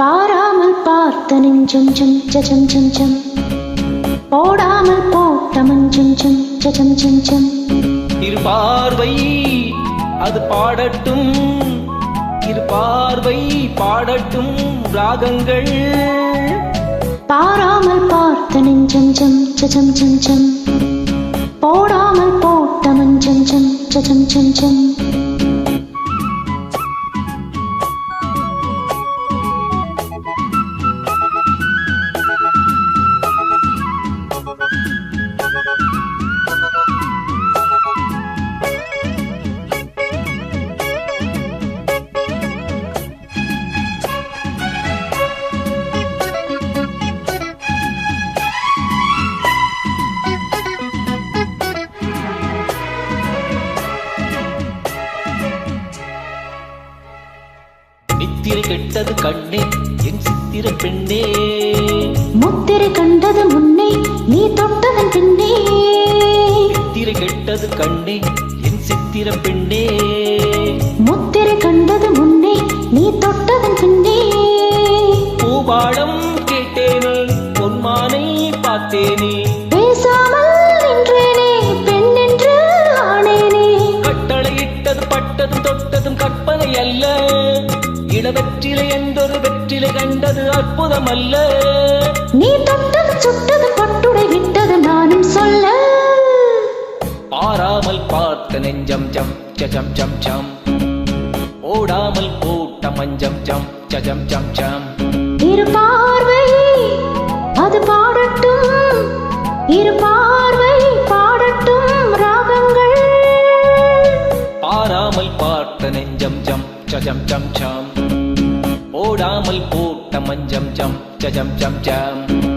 பாராமல் பார்த்த நெஞ்சம் ஜம் ஜம் ஜம் ஜம் போடாமல் போட்ட மஞ்சம் ஜம் ஜம் ஜம் ஜம் இரு பார்வை அது பாடட்டும். இரு பார்வை பாடட்டும் ராகங்கள். பாராமல் பார்த்த நெஞ்சம் ஜம் ஜம் ஜம் ஜம் போடாமல் போட்ட மஞ்சம் ஜம் ஜம் ஜம் ஜம் நித்திரை கெட்டது கண்ணே என் சித்திர பெண்ணே. முத்திரை கண்டது முன்னே நீ தொட்டதன் பின்னே. நித்திரை கெட்டது கண்ணே என் சித்திர பெண்ணே. முத்திரை கண்டது முன்னே நீ தொட்டதன் பின்னே. பூபாடம் கேட்டேனே பொன்மானை பார்த்தேனே. பேசாமல் நின்றேனே பெண் என்று ஆனேனே. கட்டளையிட்டது பட்டதும் தொட்டதும் கற்பனை அல்ல. இளவெற்றிலை என்றொரு வெற்றிலை கண்டது அற்புதம் அல்ல நீ தொட்டது சுட்டது பட்டுடை விட்டது நானும் சொல்ல. பாராமல் பார்த்த நெஞ்சம் ஜம் ஜம் ஜம் ஜம். ஓடாமல் போட்ட மஞ்சம் ஜம் ஜம் ஜம் ஜம். இரு பார்வை அது பாடட்டும். இரு பார்வை பாடட்டும் ராகங்கள். பாராமல் பார்த்த நெஞ்சம் ஜம் ஜம் ஜம் ஜம். போடாமல் போட்ட மஞ்சம் ஜம் ஜம் ஜம் ஜம்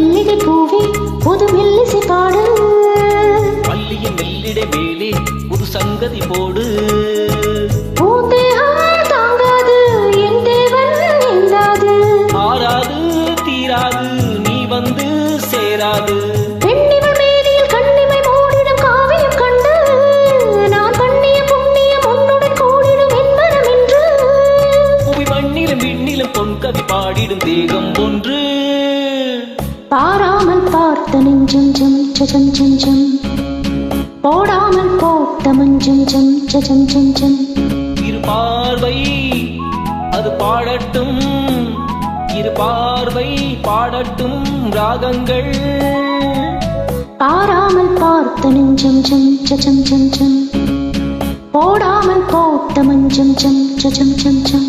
மல்லிகை பூவே புது மெல்லிசை பாடு. பள்ளியின் நெல்லிட வேலே ஒரு சங்கதி போடு. சேராது. பாடிடும் தேகம் ஒன்று. பாராமல் பார்த்த நெஞ்சம் ஜம் ஜம் ஜம் ஜம் போடாமல் போட்ட மஞ்சம் ஜம் ஜம் ஜம் ஜம் இரு பார்வை அது பாடட்டும் இரு பார்வை பாடட்டும் ராகங்கள் பாராமல் பார்த்த நெஞ்சம் ஜம் ஜம் ஜம் ஜம் போடாமல் போட்ட மஞ்சம் ஜம் ஜம் ஜம் ஜம்